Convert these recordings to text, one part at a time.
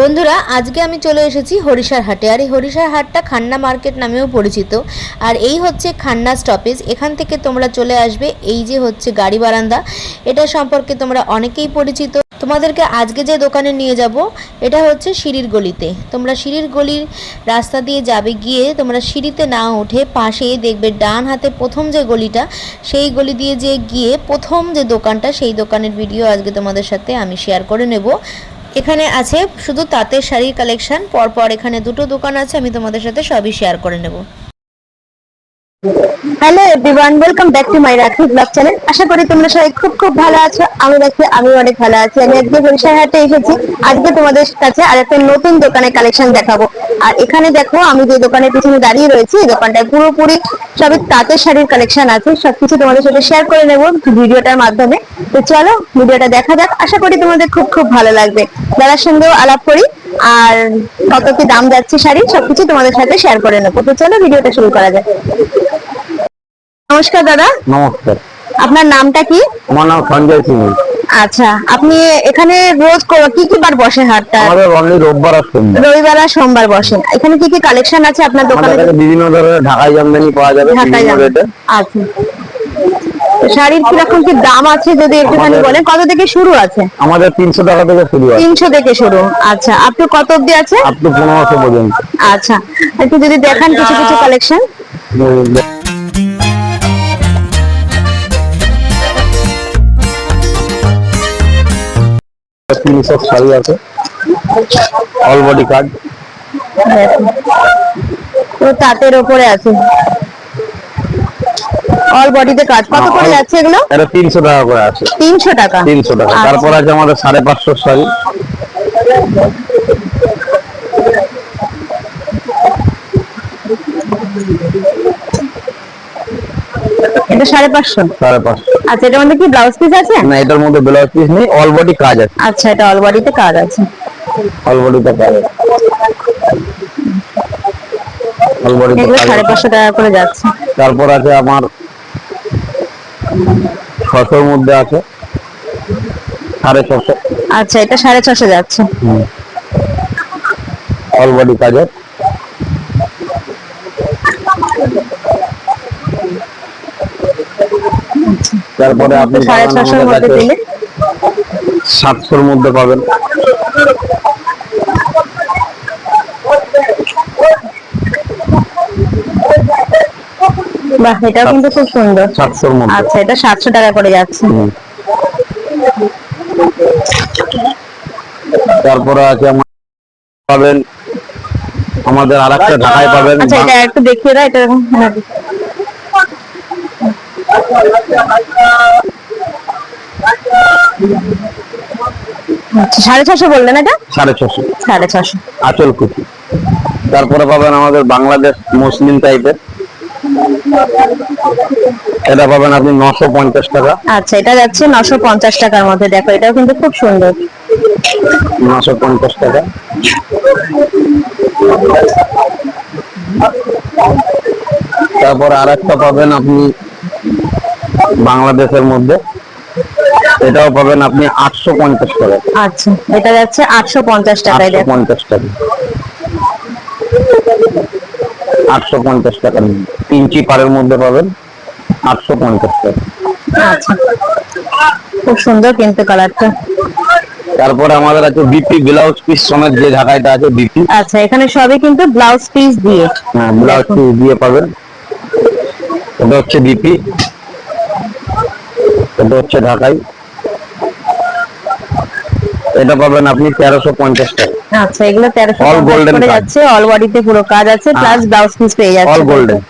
বন্ধুরা, আজকে আমি চলে এসেছি হরিষার হাটে। আর এই হরিষার হাটটা খান্না মার্কেট নামেও পরিচিত। আর এই হচ্ছে খান্না স্টপেজ। এখান থেকে তোমরা চলে আসবে। এই যে হচ্ছে গাড়ি বারান্দা। এটা সম্পর্কে তোমরা অনেকেই পরিচিত। তোমাদেরকে আজকে যে দোকানে নিয়ে যাব, এটা হচ্ছে সিঁড়ির গলিতে। তোমরা সিঁড়ির গলির রাস্তা দিয়ে যাবে গিয়ে তোমরা সিঁড়িতে না উঠে পাশেই দেখবে ডান হাতে প্রথম যে গলিটা, সেই গলি দিয়ে যে গিয়ে প্রথম যে দোকানটা, সেই দোকানের ভিডিও আজকে তোমাদের সাথে আমি শেয়ার করে নেব। এখানে আছে শুধু তাঁতের শাড়ির কালেকশান পরপর এখানে দুটো দোকান আছে, আমি তোমাদের সাথে সবই শেয়ার করে নেব। Hello everyone welcome back to my Rakhi vlog channel আশা করি তোমরা সবাই খুব খুব ভালো আছো। আমি দেখি আমি অনেক ভালো আছি। আমি আজকে বরিশাল হাটে এসেছি। আজকে তোমাদের কাছে আর একটা নতুন দোকানের কালেকশন দেখাবো। আর এখানে দেখো, আমি যে দোকানের পিছনে দাঁড়িয়ে রয়েছি, এই দোকানটায় পুরোপুরি সবই তাঁতের শাড়ির কালেকশন আছে। সবকিছু তোমাদের সাথে শেয়ার করে নেব ভিডিওটার মাধ্যমে। তো চলো, ভিডিওটা দেখা যাক। আশা করি তোমাদের খুব খুব ভালো লাগবে। দাদার সঙ্গেও আলাপ করি আর কত কি দাম যাচ্ছে শাড়ি সবকিছু তোমাদের সাথে শেয়ার করে নেব। তো চলো ভিডিওটা শুরু করা যাক। নমস্কার দাদা। নমস্কার। আপনার নামটা কি? আমার নাম সঞ্জয় সিং। আচ্ছা আপনি এখানে রোজ ক- কি কি বার বসে হাটটা? আমাদের অনলি রোববার আর সন্ধ্যা রবিবার আর সোমবার বসেন। এখানে কি কি কালেকশন আছে আপনার দোকানে? বিভিন্ন ধরনের ঢাকাই জামদানি পাওয়া যাবে আচ্ছা। শাড়ির কীরকম কি দাম আছে যদি একটুখানি বলেন? কত থেকে শুরু আছে? আমাদের তিনশো টাকা থেকে শুরু হয় তিনশো থেকে শুরু। আচ্ছা আপনি কত অব্দি আছে? আপ টু পনেরোশো পর্যন্ত। আচ্ছা একটু যদি দেখান কিছু কিছু কালেকশন তিনশো শাড়ি আছে। অল বডি কার্ড তো তাঁতের ওপরে আছে। অল বডিতে কাজ। কত করে যাচ্ছে এগুলো? এটা তিনশো টাকা করে আছে। তিনশো টাকা। তিনশো টাকা। আচ্ছা। তারপর আছে আমাদের সাড়ে পাঁচশো শাড়ি। এটা সাড়ে পাঁচশো? সাড়ে পাঁচশো। আচ্ছা এটার মধ্যে কি ব্লাউজ পিস আছে? না এটার মধ্যে ব্লাউজ পিস নেই অল বডি কাজ আছে। আচ্ছা এটা অল বডিতে কাজ আছে। অল বডিতে কাজ আছে। অল বডিতে সাড়ে পাঁচশো টাকা করে যাচ্ছে। তারপর আছে আমার ছশোর মধ্যে আছে। সাড়ে ছশো আচ্ছা এটা সাড়ে ছশো যাচ্ছে। অল বডি কাজের তারপরে আপনি সাড়ে ছশোর মধ্যে দিলে। সাতশোর মধ্যে পাবেন। বাহ এটাও কিন্তু খুব সুন্দর। সাতশোর মধ্যে। আচ্ছা এটা সাতশো টাকা করে যাচ্ছে। তারপরে আছে পাবেন আমাদের ঢাকায় পাবেন। আচ্ছা এটা একটু দেখিয়ে দাও এটা হ্যাঁ, আচ্ছা, সাড়ে ছশো বললেন এটা? সাড়ে ছশো। সাড়ে ছশো। আচল কুচি তারপরে পাবেন আমাদের বাংলাদেশ মুসলিম টাইপের এটা পাবেন আপনি নশো পঞ্চাশ টাকা। আচ্ছা এটা যাচ্ছে নশো পঞ্চাশ টাকার মধ্যে। দেখো এটাও কিন্তু খুব সুন্দর। নশো পঞ্চাশ টাকা। তারপর আর একটা পাবেন আপনি বাংলাদেশের মধ্যে। এটাও পাবেন আপনি আটশো পঞ্চাশ টাকা। আচ্ছা এটা যাচ্ছে আটশো পঞ্চাশ টাকায় দেখো। পঞ্চাশ টাকা। আটশো পঞ্চাশ টাকা। ইঞ্চি পারের মধ্যে পাবেন আটশো পঞ্চাশ টাকা। আচ্ছা খুব সুন্দর কিন্তু কালারটা। তারপরে আমাদের আছে বিপি ব্লাউজ পিস সমেত যে ঢাকাইটা আছে বিপি। আচ্ছা এখানে সবই কিন্তু ব্লাউজ পিস দিয়ে। হ্যাঁ ব্লাউজ পিস দিয়ে পাবেন। এটা হচ্ছে বিপি। এটা হচ্ছে ঢাকাই। এটা পাবেন আপনি তেরোশো পঞ্চাশ টাকা। আচ্ছা এগুলো তেরোশো অল golden করে যাচ্ছে অল বডিতে পুরো কাজ আছে প্লাস ব্লাউজ পিস পেয়ে যাচ্ছে অল গোল্ডেন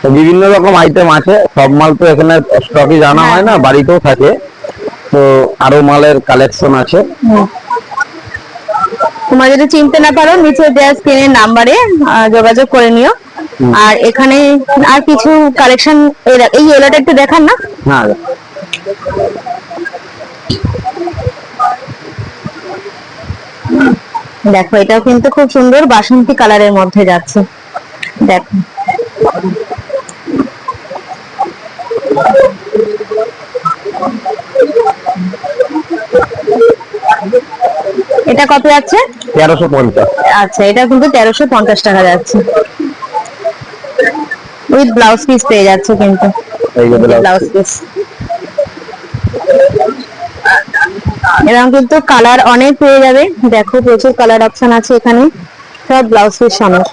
তো বিভিন্ন রকম আইটেম আছে সব মাল তো এখানে স্টকে জানা হ্যাঁ। হয় না বাড়িতেও থাকে। তো আরও মালের কালেকশন আছে। তোমরা যদি চিনতে না পারো নিচে দেওয়া স্ক্রিনের নাম্বারে যোগাযোগ করে নিও। আর এখানে আর কিছু কালেকশন এই ইয়েলোটা একটু দেখান না। হ্যাঁ। দেখো এটাও কিন্তু খুব সুন্দর বাসন্তী কালারের মধ্যে যাচ্ছে। দেখো। এটা কত যাচ্ছে? তেরোশো পঞ্চাশ। আচ্ছা এটা কিন্তু তেরোশো পঞ্চাশ টাকা যাচ্ছে। উইথ ব্লাউজ পিস পেয়ে যাচ্ছে কিন্তু। Blouse piece. এরকম কিন্তু কালার অনেক পেয়ে যাবে। দেখো প্রচুর কালার অপশন আছে এখানে। সব ব্লাউজ পিস সমেত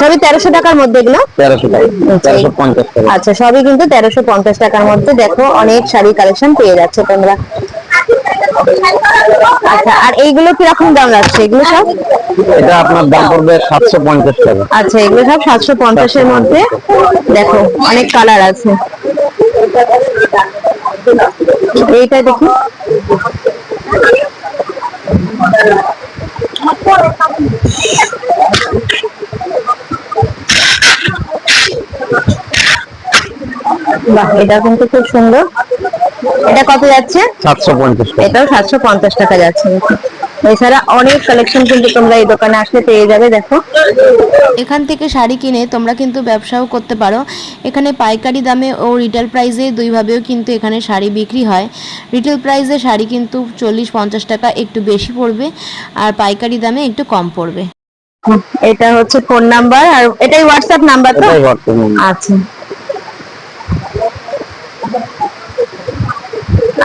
সবই তেরোশো টাকার মধ্যে এগুলো? পঞ্চাশ আচ্ছা সবই কিন্তু তেরোশো পঞ্চাশ টাকার মধ্যে। দেখো অনেক শাড়ি কালেকশন পেয়ে যাচ্ছে তোমরা। আচ্ছা আর এইগুলো কীরকম দাম যাচ্ছে এগুলো সব? এটা আপনার দাম পড়বে সাতশো পঞ্চাশ টাকা। আচ্ছা এগুলো সব সাতশো পঞ্চাশের মধ্যে। দেখো অনেক কালার আছে। এইটা দেখি। বাহ এটা কিন্তু খুব সুন্দর। এটা কত যাচ্ছে? সাতশো পঞ্চাশ এটাও সাতশো পঞ্চাশ টাকা যাচ্ছে। এছাড়া অনেক কালেকশন কিন্তু তোমরা এই দোকানে আসলে পেয়ে যাবে দেখো। এখান থেকে শাড়ি কিনে তোমরা কিন্তু ব্যবসাও করতে পারো। এখানে পাইকারি দামে ও রিটেল প্রাইসে দুইভাবেও কিন্তু এখানে শাড়ি বিক্রি হয়। রিটেল প্রাইসে শাড়ি কিন্তু চল্লিশ পঞ্চাশ টাকা একটু বেশি পড়বে আর পাইকারি দামে একটু কম পড়বে। এটা হচ্ছে ফোন নাম্বার আর এটাই হোয়াটসঅ্যাপ নাম্বার তো? আচ্ছা।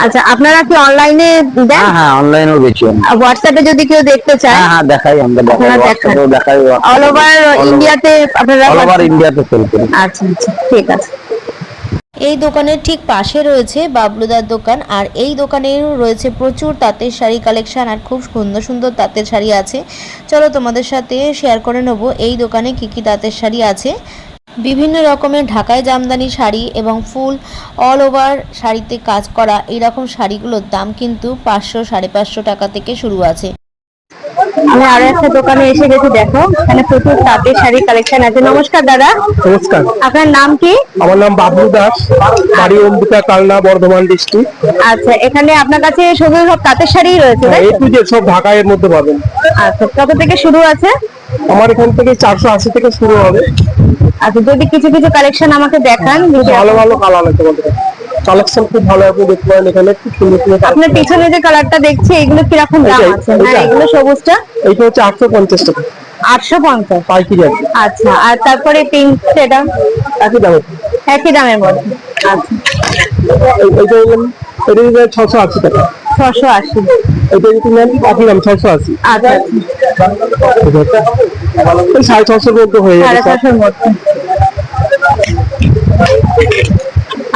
আচ্ছা আপনারা কি অনলাইনে দেন? হ্যাঁ হ্যাঁ অনলাইনেও আমি। হোয়াটসঅ্যাপে যদি কেউ দেখতে চায় হ্যাঁ হ্যাঁ দেখাই আমরা আপনারা। হোয়াটসঅ্যাপেও দেখাই অল ওভার ইন্ডিয়াতে আপনারা অল ওভার ইন্ডিয়াতে সেল করি। আচ্ছা আচ্ছা ঠিক আছে। এই দোকানের ঠিক পাশে রয়েছে বাবলুদার দোকান আর এই দোকানেও রয়েছে প্রচুর তাঁতের শাড়ি কালেকশন আর খুব সুন্দর সুন্দর তাঁতের শাড়ি আছে। চলো তোমাদের সাথে শেয়ার করে নেব এই দোকানে কি কি তাঁতের শাড়ি আছে। বিভিন্ন রকমের ঢাকায় জামদানি শাড়ি এবং ফুল অল ওভার শাড়িতে কাজ করা এই রকম শাড়িগুলোর দাম কিন্তু পাঁচশো সাড়ে পাঁচশো টাকা থেকে শুরু আছে। আমি আরও একটা দোকানে এসে গেছি দেখো। এখানে প্রচুর তাঁতের শাড়ি কালেকশন আছে। নমস্কার দাদা। নমস্কার। আপনার নাম কি? আমার নাম বাবলু দাস বাড়ি অম্বিকা কালনা বর্ধমান ডিস্ট্রিক্ট আচ্ছা এখানে আপনার কাছে শুধু সব তাঁতের শাড়ি রয়েছে তাই এই তো? টু সব ঢাকা এর মধ্যে পাবেন। আচ্ছা কত থেকে শুরু আছে? আমার এখান থেকে চারশো আশি থেকে শুরু হবে। আচ্ছা যদি কিছু কিছু কালেকশন আমাকে দেখান ভালো ভালো কালার আছে আমাদের কালেকশন খুব ভালো আপনি দেখতে পারেন এখানে খুব সুন্দর সুন্দর আপনার পিছনে যে কালারটা দেখছি এগুলো কীরকম দাম আছে? হ্যাঁ এগুলো সবুজটা? এইটা হচ্ছে আটশো পঞ্চাশ টাকা। আটশো পঞ্চাশ? পাইকারি আচ্ছা আর তারপরে পিঙ্ক সেটা একই দামে একই দামের মধ্যে। আচ্ছা। এটা নিলে ছশো আশি টাকা। ছশো আশি। এটা যদি নেন একই দাম ছশো আশি। আচ্ছা। সাড়ে ছশোর মধ্যে হয়ে যাবে ছশোর মধ্যে।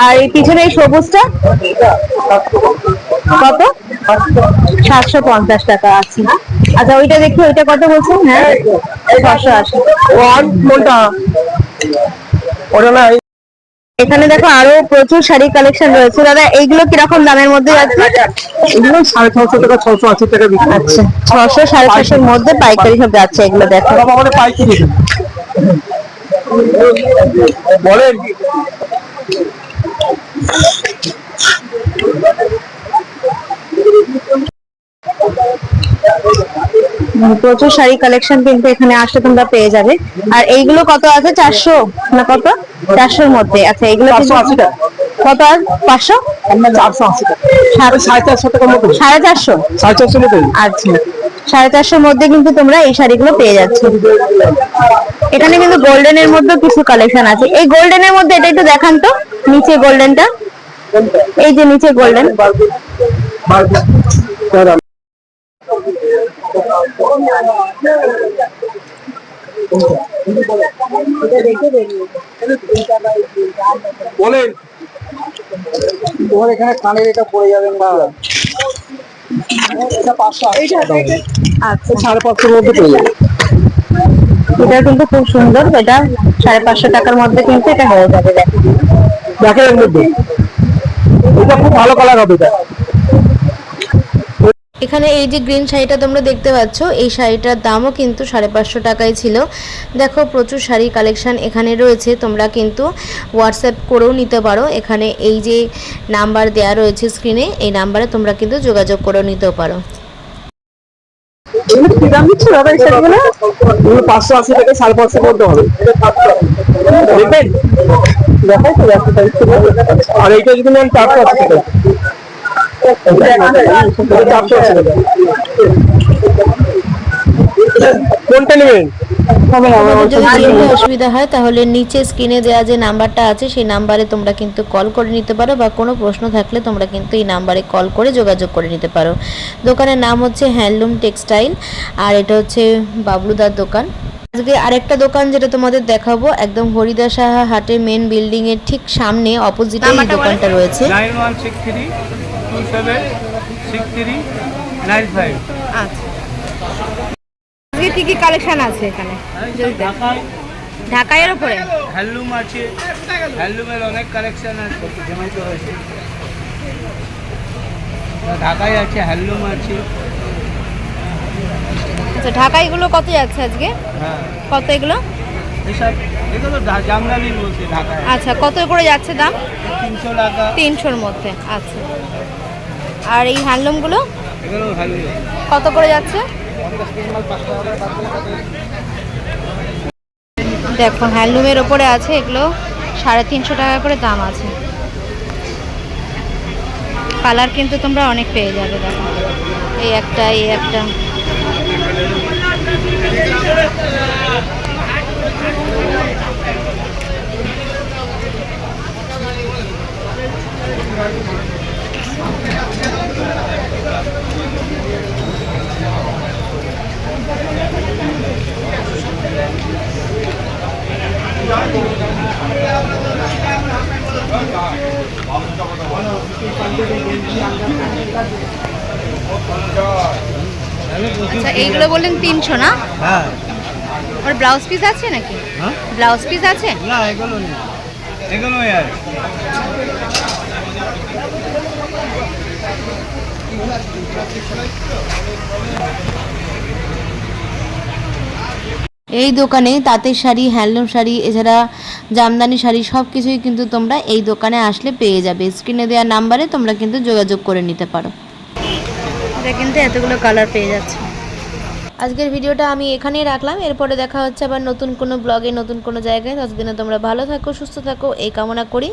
আর এই পিছনে এই সবুজটা? কত? সাতশো পঞ্চাশ টাকা আছে। আচ্ছা ওইটা দেখি ওইটা কত বলছেন? হ্যাঁ ছশো আশি। ওয়ান কোনটা? ওটা না এখানে দেখো আরও প্রচুর শাড়ি কালেকশন রয়েছে। দাদা এইগুলো কীরকম দামের মধ্যে আছে? এগুলো সাড়ে ছশো টাকা ছশো আশি টাকা বিক্রি আচ্ছা ছশো সাড়ে ছশোর মধ্যে পাইকারি সব যাচ্ছে এগুলো দেখো। পাইকারি। বলেন। প্রচুর শাড়ি কালেকশন কিন্তু এখানে আসলে তোমরা পেয়ে যাবে। আর এইগুলো কত আছে? চারশো? না কত? চারশোর মধ্যে। আচ্ছা টাকা। কত আর? পাঁচশো? সাড়ে চারশো সাড়ে চারশো? আচ্ছা। সাড়ে চারশোর মধ্যে কিন্তু তোমরা এই শাড়িগুলো পেয়ে যাচ্ছ। এখানে কিন্তু গোল্ডেনের মধ্যে কিছু কালেকশন আছে। এই গোল্ডেনের মধ্যে এটা একটু দেখান তো। নিচে গোল্ডেনটা। এই যে নিচে গোল্ডেন। বলেন। তোমার এখানে কানের এটা পড়ে যাবে না এটা পাঁচশো আশি টাকা দাম। আচ্ছা। সাড়ে পাঁচশোর মধ্যে পেয়ে যাবে। এটা কিন্তু খুব সুন্দর এটা সাড়ে পাঁচশো টাকার মধ্যে কিন্তু এটা হয়ে যাবে। দেখো দেখেন এর মধ্যে। এটা খুব ভালো কালার হবে এটা। এখানে এই যে গ্রিন শাড়িটা তোমরা দেখতে পাচ্ছ এই শাড়িটার দামও কিন্তু সাড়ে পাঁচশো টাকায় ছিল। দেখো প্রচুর শাড়ি কালেকশন এখানে রয়েছে তোমরা কিন্তু হোয়াটসঅ্যাপ করেও নিতে পারো। এখানে এই যে নাম্বার দেয়া রয়েছে স্ক্রিনে এই নাম্বারে তোমরা কিন্তু যোগাযোগ করেও নিতেও পারো। পাঁচশো আশি থেকে সাড়ে পাঁচশো মধ্যে হবে। দেখবেন? দেখাই তো। আর এইটা যদি নেন চারশো আশি টাকা এটা চারশো আশি টাকা কোনটা নেবেন? যদি অসুবিধা হয় তাহলে নিচে স্ক্রিনে দেওয়া যে নাম্বারটা আছে সেই নাম্বারে তোমরা কিন্তু কল করে নিতে পারো বা কোনো প্রশ্ন থাকলে তোমরা কিন্তু এই নাম্বারে কল করে যোগাযোগ করে নিতে পারো। দোকানের নাম হচ্ছে হ্যান্ডলুম টেক্সটাইল আর এটা হচ্ছে বাবলুদার দোকান। আজকে আরেকটা দোকান যেটা তোমাদের দেখাবো একদম হরিদা সাহা হাটের মেন বিল্ডিং এর ঠিক সামনে অপোজিটে এই দোকানটা রয়েছে। Two seven six three nine five. আচ্ছা। আজকে কি কি কালেকশন আছে এখানে? ঢাকায় ঢাকাইয়ের উপরে? হ্যান্ডলুম আছে। হ্যান্ডলুমের অনেক কালেকশন আছে ঢাকায় আছে হ্যান্ডলুম আছে। আচ্ছা ঢাকাইগুলো কত যাচ্ছে আজকে? হ্যাঁ। কত এগুলো? আচ্ছা কত করে যাচ্ছে দাম? তিনশো টাকা। তিনশোর মধ্যে আচ্ছা। আর এই হ্যান্ডলুমগুলো? কত করে যাচ্ছে? দেখো হ্যান্ডলুমের ওপরে আছে এগুলো সাড়ে তিনশো টাকা করে দাম আছে। কালার কিন্তু তোমরা অনেক পেয়ে যাবে দেখো। এই একটা এই একটা। আচ্ছা এইগুলো বললেন তিনশো না? হ্যাঁ। ওর ব্লাউজ পিস আছে নাকি? হ্যাঁ। ব্লাউজ পিস আছে? না এগুলো নেই। এই দোকানে তাঁতের শাড়ি হ্যান্ডলুম শাড়ি এছাড়া জামদানি শাড়ি সব কিছুই কিন্তু তোমরা এই দোকানে আসলে পেয়ে যাবে। স্ক্রিনে দেওয়া নাম্বারে তোমরা কিন্তু যোগাযোগ করে নিতে পারো। এটা কিন্তু এতগুলো কালার পেয়ে যাচ্ছে। আজকের ভিডিওটা আমি এখানেই রাখলাম। এরপরে দেখা হচ্ছে আবার নতুন কোনো ব্লগে নতুন কোনো জায়গায়। ততদিনে তোমরা ভালো থাকো সুস্থ থাকো এই কামনা করি।